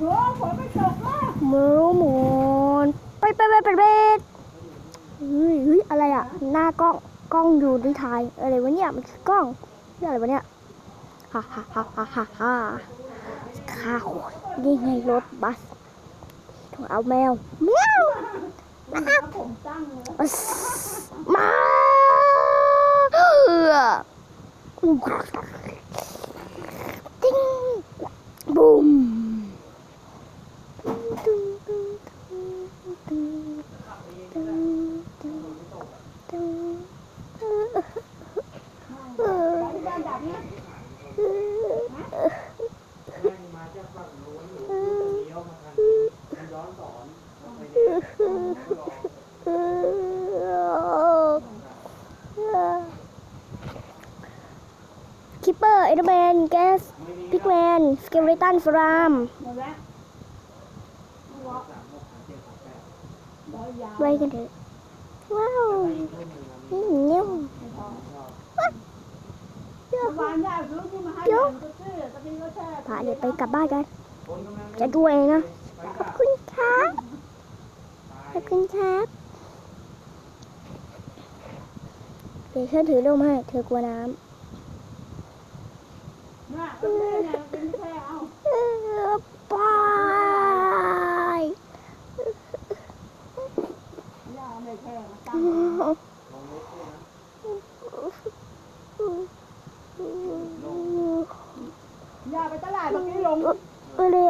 โอ้ฝนไม่ตกแล้วหมูหมูนไปไปไปไปไปเฮ้ยเฮ้ยอะไรอะ หน้ากล้องกล้องอยู่ในถ่ายอะไรวะเนี่ยมันคือกล้องนี่อะไรวะเนี่ยฮ่าฮ่าฮ่าฮ่าฮ่าฮ่าข้าวนี่ไงรถบัสต้องเอาแมวแมวมตั้งเลยอัสมาเออติ้งบูม ที่บ้านดับเนี่ย มาจากฝั่งโน้นหนูเลี้ยวมาทางนี้มันย้อนสอนไปเนี่ย คิปเปอร์เอเดอร์แมนแกสพิกแมนส เกเลตันฟรามไว้กันเถอะ ว้าวนี่นิ่มเมื่อวานย่าซื้อที่มาเดี๋ยวก็ซื้อตะกี้ก็แช่พาเดี๋ยวไปกลับบ้านกัน จะดูเองนะ ขอบคุณครับ ขอบคุณครับเดี๋ยวฉันถือร่มให้ เธอกลัวน้ำ น่ะก็ซื้อเนี่ยเป็นแช่เอาเออบายย่าไม่แช่มาตั้งย่าไปตลาดตะกี้ลงเออเลย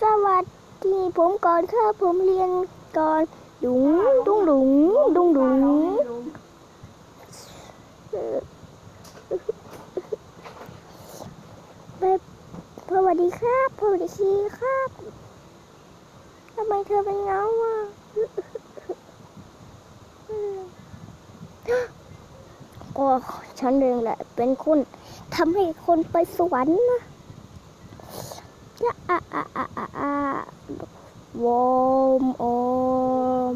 สวัสดีผมก่อนครับผมเรียนก่อนดุงดุงดุงดุงดุงแบบส วัสดีครับสวัสดีครับทำไมเธอเป็นเงาอะก็ฉันเองแหละ เป็นคนทำให้คนไปสวรรค์นะยะอะอะอะอะอะวอมอม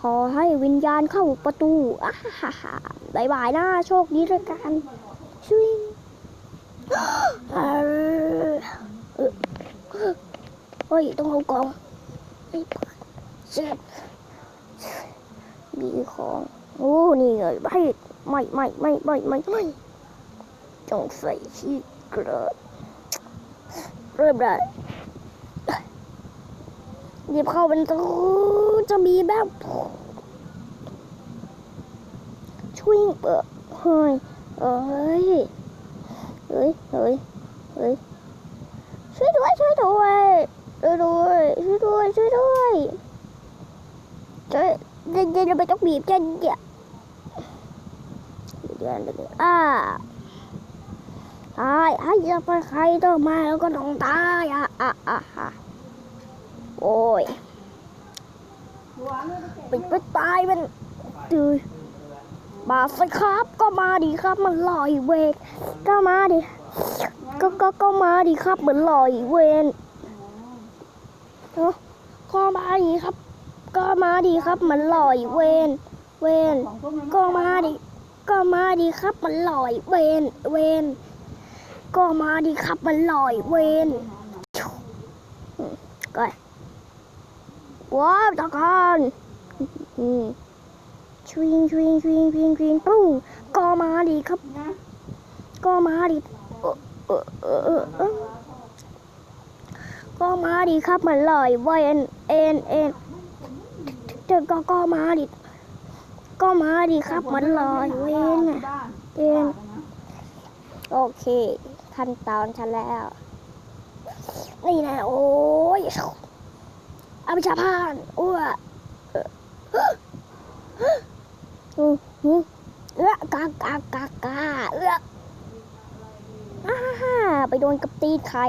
ขอให้วิญญาณเข้าประตูอะฮ่าฮ่าบายบายนะโชคดีด้วยกันช่วยเออเออ เฮ้ยต้องเอากล่องเฮ้ยเจ็บมีของโอ้นี่ไงไม่ไม่ไม่ไม่ไม่ไม่ไม่ต้องใส่ชีกระเริ่มได้หยิบเข้าเป็นตู้จะมีแบบช่วยเปิดเฮ้ยเอ้ยเฮ้ยเฮ้ยเฮ้ยช่วยด้วยช่วยด้วย ช่วยด้วยช่วยด้วยช่วยด้วยช่วยเดี๋ยวเดี๋ยวไม่ต้องบีบกันเดี๋ยวเดี๋ยวเดี๋ยวอ่าตายไอ้จะไปใครต้องมาแล้วก็ต้องตายอะอะอะอะโอ้ยไปเก็บปิดไปตายมันดืยมาสิครับก็มาดิครับมันลอยเวกก็มาดิก็ก็ก็มาดิครับเหมือนลอยเวน ก็มาดิครับ ก็มาดิครับมือนลอยเวนเวนก็มาดิก็มาดิครับ มันลอยเวนเวนก็มาดิครับ มันลอยเวนก็ว้าวตะกอนชวิงชวิงชวิงชวิงชวิงปุ้งก็มาดิครับ ก็มาดิเออเออเออเออ ก็มาดิครับมันลอยเวนเอ็นเอ็นเจอก็ก็มาดิก็มาดิครับมันลอยเวนน่ะบ้านเอ็นโอเคขั้นตอนฉันแล้วนี่นะโอ้ยอาไปชาพานอ้วอือหือเอื้อกากากากาเอื้ออาฮ่าไปโดนกับตีไข่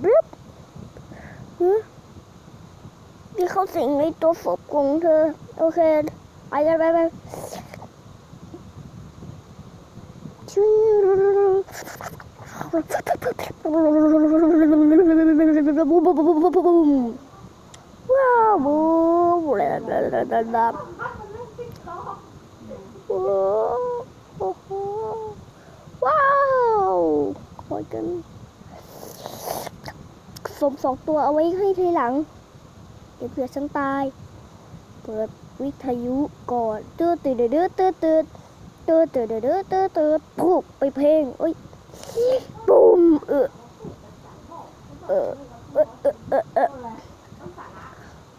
Blup. Huh? Ik had het niet tof opkomen. Oké. Okay. Ah, ja, Wow, กันสมสองตัวเอาไว้ให้ทีหลัง เดี๋ยวเผื่อฉันตาย เปิดวิทยุก่อนเตือตืดเดือดเตือตืดเตือตืดเดือดเตือตืดพุกไปเพลงโอ้ยปุ่มเออเออเออเออเออ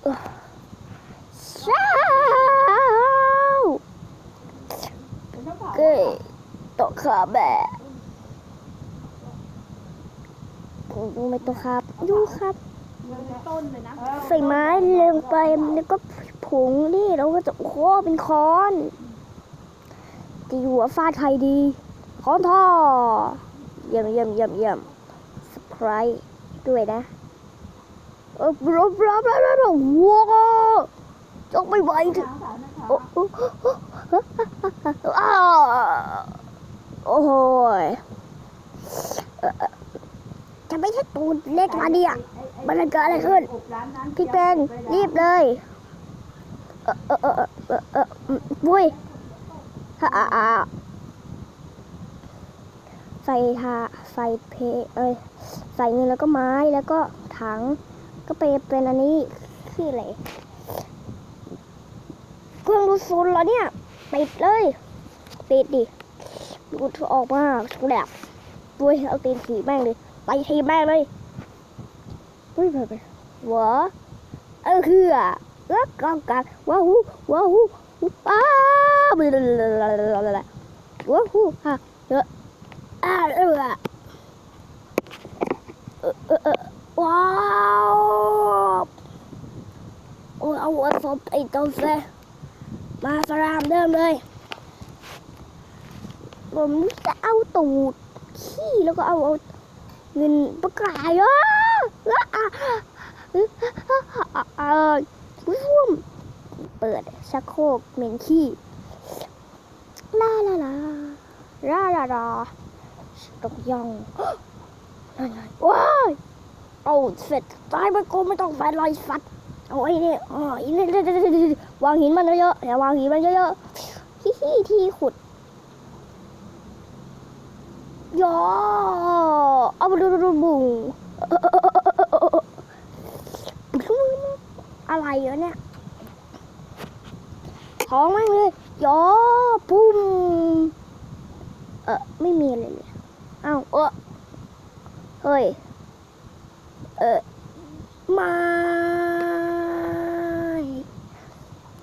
เออเช้าเกยตกขาแบะ ดูไม่ตกครับ ดูครับเงินต้นเลยนะใส่ไม้ลงไปแล้วก็ผงนี่เราก็จะโอ้โหเป็นคอนตีหัวฟาดใครดีคอนท่อเยี่ยมเยี่ยมเยี่ยมเยี่ยมสไครด้วยนะเออบลบลบลบลบว้าวจกไม่ไหวถึงทางสายนะคะโอ้โห จะไม่ใช่ตูนเล็กมาเดียมันเกิดอะไรขึ้น พี่เป็นรีบเลย เออเออเออเออเออบุ้ยฮ่าอ่าใส่ทาใส่เพเอ้ยใส่เงินแล้วก็ไม้แล้วก็ถัง ก็ไปเป็นอันนี้คืออะไรเครื่องดูดฝุ่นเหรอเนี่ยปิดเลยปิดดิดูดออกมาแบบบุ้ยเอาตีนถีแม่งเลย ไปทีแม่งเลยบุ้ยไปไปหัวเออคือแล้วก็กันว้าวว้าวอ้าวว้าวฮะเยอออ่าเออเออว้าวเอาหัวศพไอ้ตัวเฟมาสรามเดิมเลย ผมจะเอาตูดขี้แล้วก็เอาเอา เงินประกายอะอะเออร่วมเปิดชักโครกเหม็นขี้ลาลาลาลาลาลาตกยองนั่นไงว้ายเอาเสร็จตายไปกูไม่ต้องไฟลอยฟัดเอาไอ้นี่อ๋อไอ้นี่วางหินมันเยอะๆอย่าวางหินมันเยอะๆฮิฮิที่ขุด ยอเอาไปดูดูบุงอะไรเหรอเนี่ยท้องมั่งเลยยอปุ้มเออไม่มีอะไรเลยเอ้าเออเฮ้ย เออไม่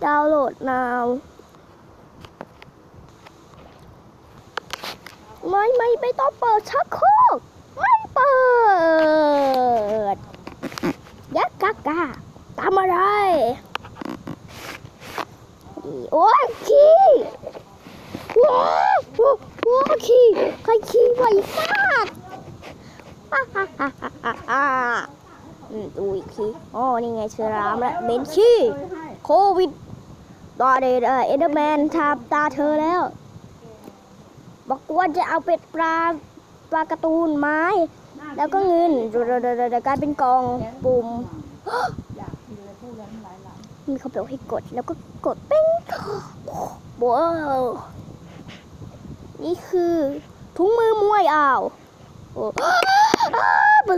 ดาวน์โหลดนาว ไม่ไม่ไม่ต้องเปิดชักโครกไม่เปิดยักกากาทำอะไรโอ้ยขี้ว้าวว้าวขี้ใครขี้ไวฟาดฮ่าฮ่าฮ่าฮ่าฮ่าฮ่าอืมดูอีกทีอ๋อนี่ไงเชื้อรามแล้วเบนขี้เคยให้โควิดตอนเดอเอเดอร์แมนทาตาเธอแล้ว บอกว่าจะเอาเป็ดปลาปลาการ์ตูนไม้ แล้วก็เงินเดี๋ยวๆๆกลายเป็นกองปุ่มอยากกินเลยพูดแล้วน้ำลายไหลมีเขาบอกให้กดแล้วก็กดปิ้งว้าวนี่คือถุงมือมวยอ้าวโอ้เบ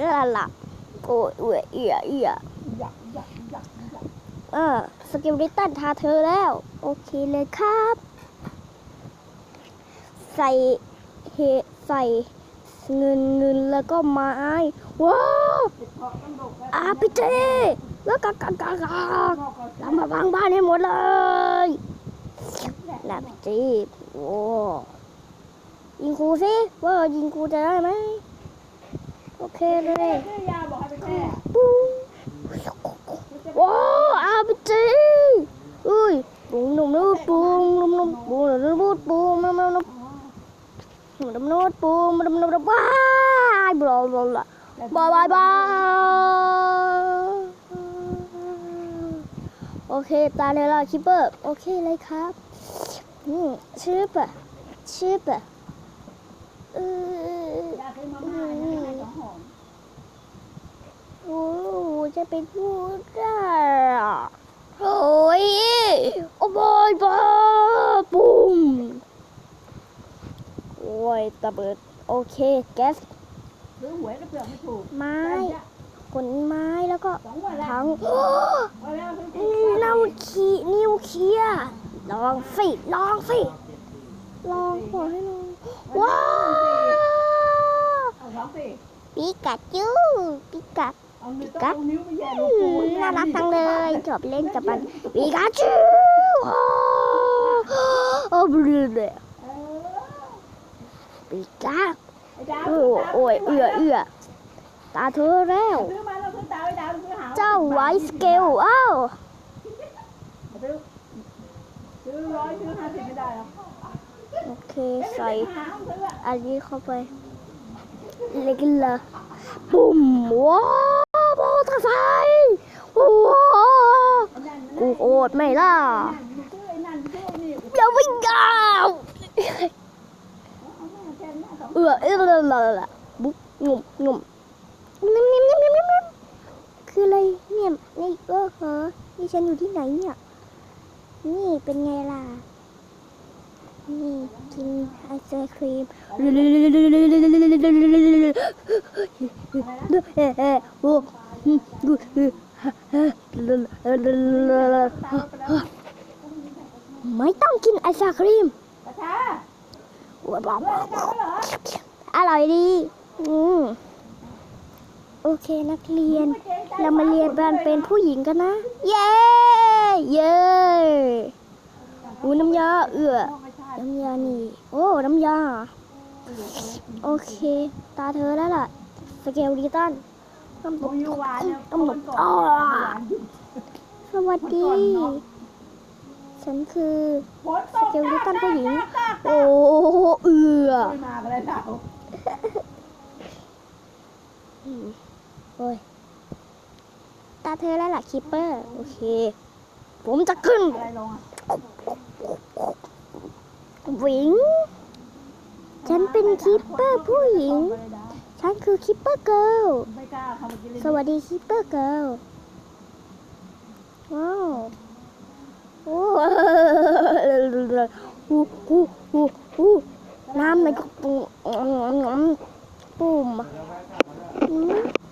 ลอละโอ้ยเอยเอียเอียอยากอยากอยากออสกิลริตันทาเธอแล้ว โอเคเลยครับ ใส่เฮใส่เงินเงินแล้วก็ไม้ว้าวอาพิเจแล้วกากากากางกเรามาพังบ้านให้หมดเลยนะพิเจโอ้ยิงครูสิว่ายิงครูจะได้ไหมโอเคเลยปุ้งว้าวอาพิเจอุ้ยปุ้งนุ่มนุ่มปุ้งนุ่มนุ่มปุ้งนุ่มนุ่มปุ้งนุ่มนุ่มนุ่ มนุ่มนุ่มนุ่มปุ้งนุ่มนุ่มนุ่มว้ายบลาบลาบลาบายบายบายโอเค ตาเลยล่ะคิปเปอร์โอเคเลยครับอืมชื่อะชื่อปะเออยาซื้อมาม่าเนี่ยให้สองหอมโอ้จะเป็นพูดได้อะโอ้ยโอ้ยบาปุ้ม โอ้ยตะเบิด โอเคแก๊สซื้อหวยก็เปลือกไม่ถูกไม้ขนไม้แล้วก็ทั้งวันแล้วซื้ออืมนิวคีนิวเคลียลองสิลองสิลองขอให้ลองว้าวปิกาจูปิกาเอานิ้วต้องเอานิ้วไปแย่ลอืงปูมน่ารักจังเลยชอบเล่นกับมันปิกาจูโอ้บลูเลย ปิกาไอ้ดาวโอ้โอ้ยเอื้อเอื้อตาเธอแล้วซื้อมาแล้วซื้อตาไอ้ดาวซื้อหาเจ้าไวสเกลอ้าวซื้อซื้อร้อยซื้อห้าสิบไม่ได้หรอกโอเคใส่หาซื้ออะอันนี้เข้าไปเล็กเลยปุ่มว้าวมอเตอร์ไซค์ว้าวไอ้นั่นกูโอดไม่ล่ะซื้อไอ้นั่นซื้อไอ้นี่อย่าวิ่งยาว เอาแม่แทนแม่สอง เออเออละละละบุ๊กงุ่มงุ่มนิ่มนิ่มนิ่มนิ่มนิ่มคืออะไรเนี่ยนี่เออเหรอนี่ฉันอยู่ที่ไหนเนี่ย นี่เป็นไงล่ะ นี่กินไอศครีมเออเออโอ้ไม่ต้องกินไอศครีม ประชา ว้าว เฮ้ยจะเอาเหรอ อร่อยดี อืมโอ เคนักเรียน เรามาเรียนกันเป็นผู้หญิงกันนะ เย้ เย้อูน้ำยาเอื้อไม่ใช่น้ำยานี่ โอ้ น้ำยา โอเค ตาเธอแล้วล่ะ สเกลดีตันน้ำตโมกยูหวานเนี่ยน้ำตกอ่าสวัสดี ฉันคือฝนตกสเกลดิตันผู้หญิงตากโอ้เอื้อไม่มากันเลยดาวอืม โอ้ย ตาเธอแล้วล่ะคิปเปอร์ โอเค ผมจะขึ้น อะไรลงอะวิง ฉันเป็นคิปเปอร์ผู้หญิง ฉันคือคิปเปอร์เกิร์ล ไม่กล้าเข้ามากินเลยสวัสดีคิปเปอร์เกิร์ล ว้าวโอ้ฮู้ฮู้ฮู้ฮู้น้ำในกระปุกปุ่มอืม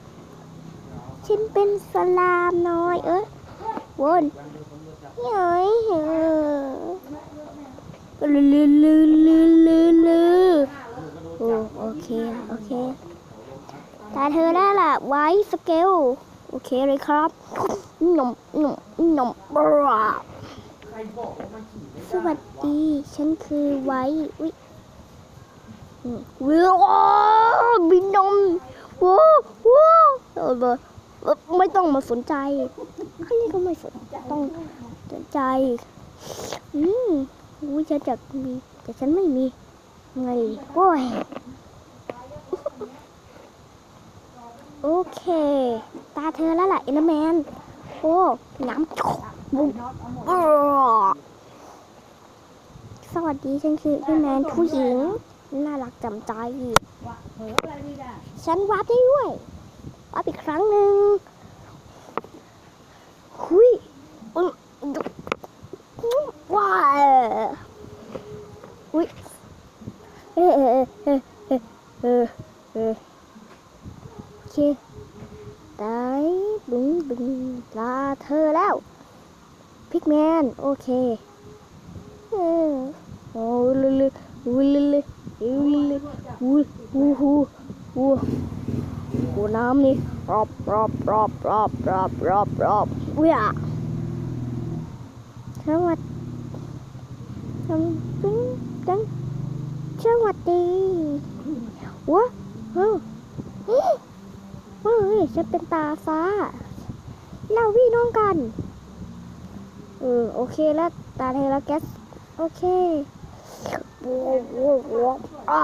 ฉันเป็นสลามน้อย เอ้ยวนเฮ้ยเฮ้ยลืลืลืลืลืลืโอ้โอเค โอเคตาเธอได้ละไว้สเกล โอเคเลยครับหนุ่มหนุ่มหนุ่มบราสวัสดี ฉันคือไว้วิอืมว้าวบินนมว้าวว้าวเออเออ ไม่ต้องมาสนใจอันนี้ก็ไม่สนต้องสนใจ อืมอุ้ยฉันจะมีแต่ฉันไม่มีไงโอ้ยโอเค ตาเธอแล้วล่ะเอ็นแมน โอ้น้ำบุ้มน็อตเอาหมดอ้อสวัสดีฉันคือเอ็นแมนผู้หญิง น่ารักจำใจ ฉันวาร์ปได้ด้วย วาร์ปอีกครั้งหนึ่งหุยว้าวหุยเออเออเออเออเออเออโอเคได้บึ้งบึ้งลาเธอแล้วพิกแมนโอเคเออโอ้ลืลือุ้ยลืลือุ้ยลืลือุ้ยอู้หูอู้ หูน้ำนี่รอบรอบรอบรอบรอบรอบรอบอุ้ยอะสวัสดีจังจังจังสวัสดีวะเฮ้ยเฮ้ยฉันเป็นตาฟ้าเราพี่น้องกันเออโอเคแล้วตาเทแล้วแก๊สโอเคโว้โว้โว้อ่า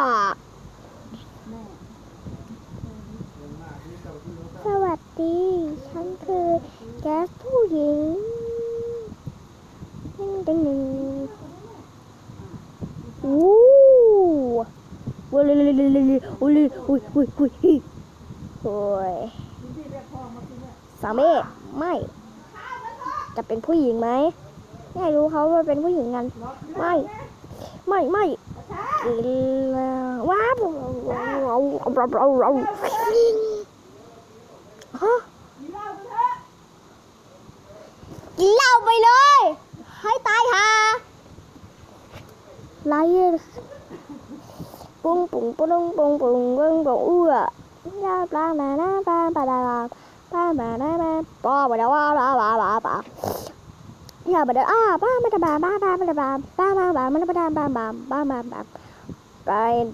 สวัส ดี ฉันคือแก๊สผู้หญิงดึงดึงดึงวู้ว้าวเลยเลยเลยเลยโอ้ยโอ้ยโอ้ยโอ้ยโอ้ยสามเอไม่ จะเป็นผู้หญิงไหมไม่รู้เขาว่าเป็นผู้หญิงกัน ไม่ ไม่ไม่กินแล้วว้าวเราเราเรา Yeah, but ah, Brian,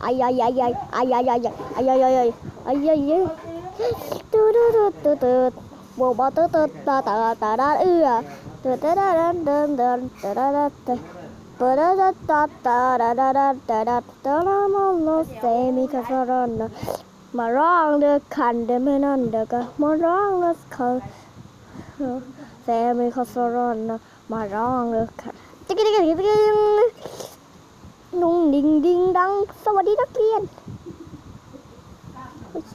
ai ai ai ai ai ai ai ai ai ai ai ai ai ai từ từ từ từ từ bộ bao từ từ ta ta ta đã ư à từ từ đã đã đã đã đã đã đã từ từ đã đã ta ta đã đã đã đã đã đã đã mà nó sẽ mi cái phần đó mà rong được khăn để mình ăn được mà rong được khăn sẽ mi cái phần đó mà rong được khăn นุ่งดิ่งดิงดิงดัง สวัสดีนักเรียน โอเค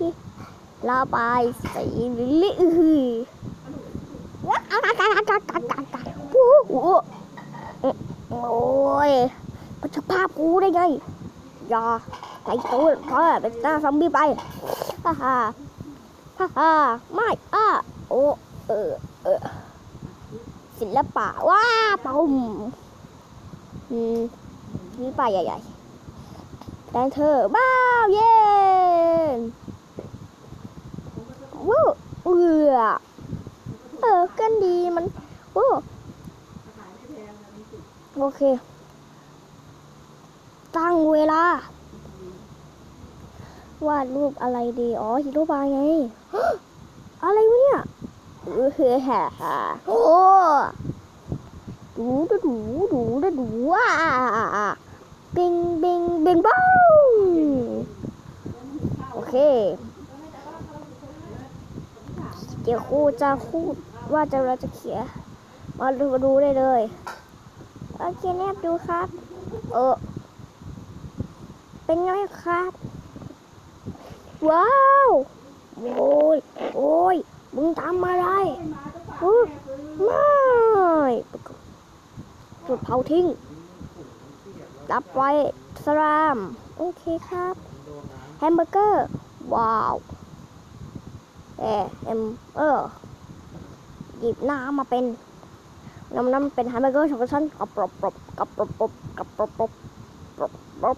ลาไปสีลิอือว้าวกากากากากากาโอ้โหโอ้ยมันจะภาพกูได้ไงอย่าใส่ตัวพราะเป็นหน้าซอมบี้ไปฮ่าฮ่าฮ่าฮ่าไม่อ้าโอ้เออเออศิลปะว้าปุ่มอืม นี่ป่าใหญ่ๆแดนเธอบ้าวเย็นวู้เอือเออกันดีมันวู้โอเค ตั้งเวลาวาดรูปอะไรดี อ๋อฮีโร่บายไง อะไรวะเนี่ยเออเฮ้ยฮ่าฮ่โอ้ดูดูดูดูดูดูว้า บิงบิงบิงบ้องโอเค เดี๋ยวครูจะพูดว่าจะเราจะเขียนมาดูมาดูได้เลยโอเคแนบดูครับ เออ เป็นไงครับ ว้าวโอ้ยโอ้ยมึงทำอะไรอุ๊ยไม่จุดเผาทิ้ง ดับไว้สลาม โอเคครับ แฮมเบอร์เกอร์ ว้าวเอเอ็มเออหยิบน้ำมาเป็นน้ำน้ำเป็นแฮมเบอร์เกอร์ช็อกโกแลตกับปรบปรบกับปรบปรบกับปรบปรบปรบปรบ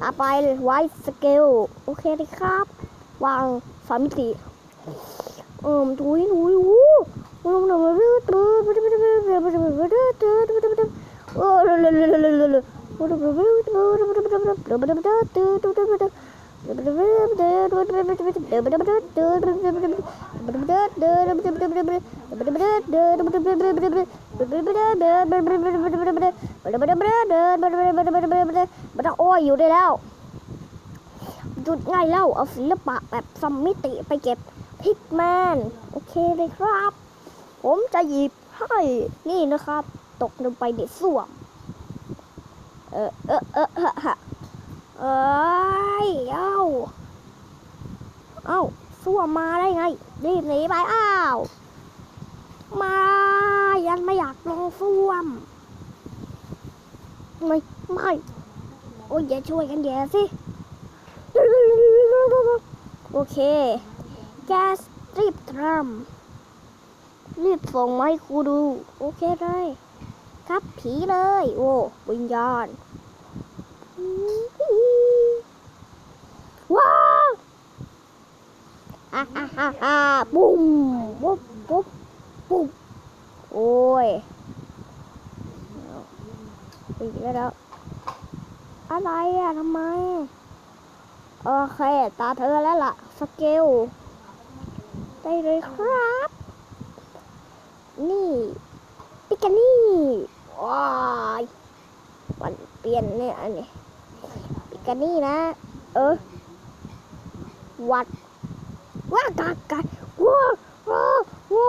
ต่อไปไว้สเกลโอเคเลยครับ วางสามมิติเอิ่มถุยถุยวู้มัน ต้องโอ้ยอยู่ได้แล้วหยุดง่ายแล้วเอาศิลปะแบบสมมิติไปเก็บพิกแมน โอเคเลยครับ ผมจะหยิบให้ นี่นะครับ ตกลงไปในส้วม เออเออเออฮะฮะเอ้ยเอ้า เอ้าส้วมมาได้ไง รีบหนีไป อ้าว มายันไม่อยากลงส้วม ไม่ ไม่ โอ้ยอย่าช่วยกันแย่สิ โอเค แกสรีบทำรีบส่งมาให้ครูดู โอเคเลย ครับผีเลย โอ้วิญญาณว้าวฮ่าฮ่าฮ่าฮ่าปุ้มปุ๊บปุ๊บปุ๊บโอ้ยปีแล้วแล้ว อะไรอะทำไม โอเค ตาเธอแล้วล่ะ สเกล ได้เลยครับ นี่ปิกานี่ว้าย วันเปลี่ยนเนี่ยอันนี้ปิกานี่นะ เออ วัดว้ากากาว้าว้าว้า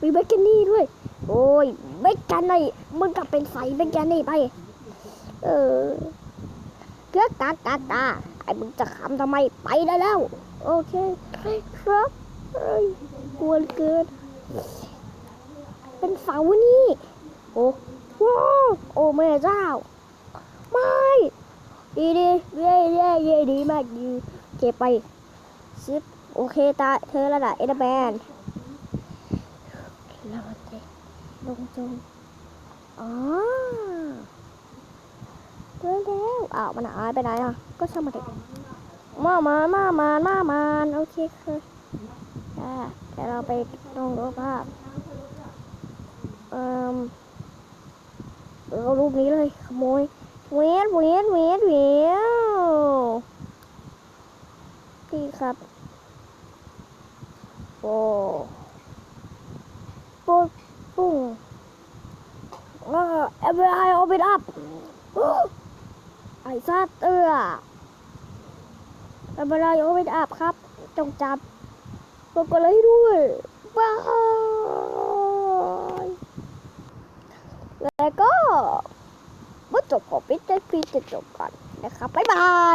มีเบเกนนี่ด้วย โอ้ยเบเกนนี่มึงกลับเป็นใสเบเกนนี่ไป เออเกือกกากากาไอ้มึงจะขำทำไมไปได้แล้ว โอเคครับกวเหลือเกิน เป็นเสานี่ โอ้ว้าโอ้แม่เจ้า ไม่ดีดีเย่เย่เย่ดีมากยูเก็บไปซิปโอเคตาเธอระดับเอเดแมนเราจะลงจงอ๋อเจอแล้วอ้าวมันหายไปไหนอะ ก็ช่างมันเถอะมามานมามานมามานโอเคค่ะอ่าเดี๋ยวเราไปลองดูภาพเอ่อเอารูปนี้เลยขโมย เวียนเวียนเวียนเวียนพี่ครับ โอ้ปุ๊บปุ้งเออ every eye open up ไอ้ซาเตือ every eye open up ครับ จงจับกดกดเลยด้วยบายแล้วก็ เมื่อจบของพิจารณาจะจบก่อนนะครับ บ๊ายบาย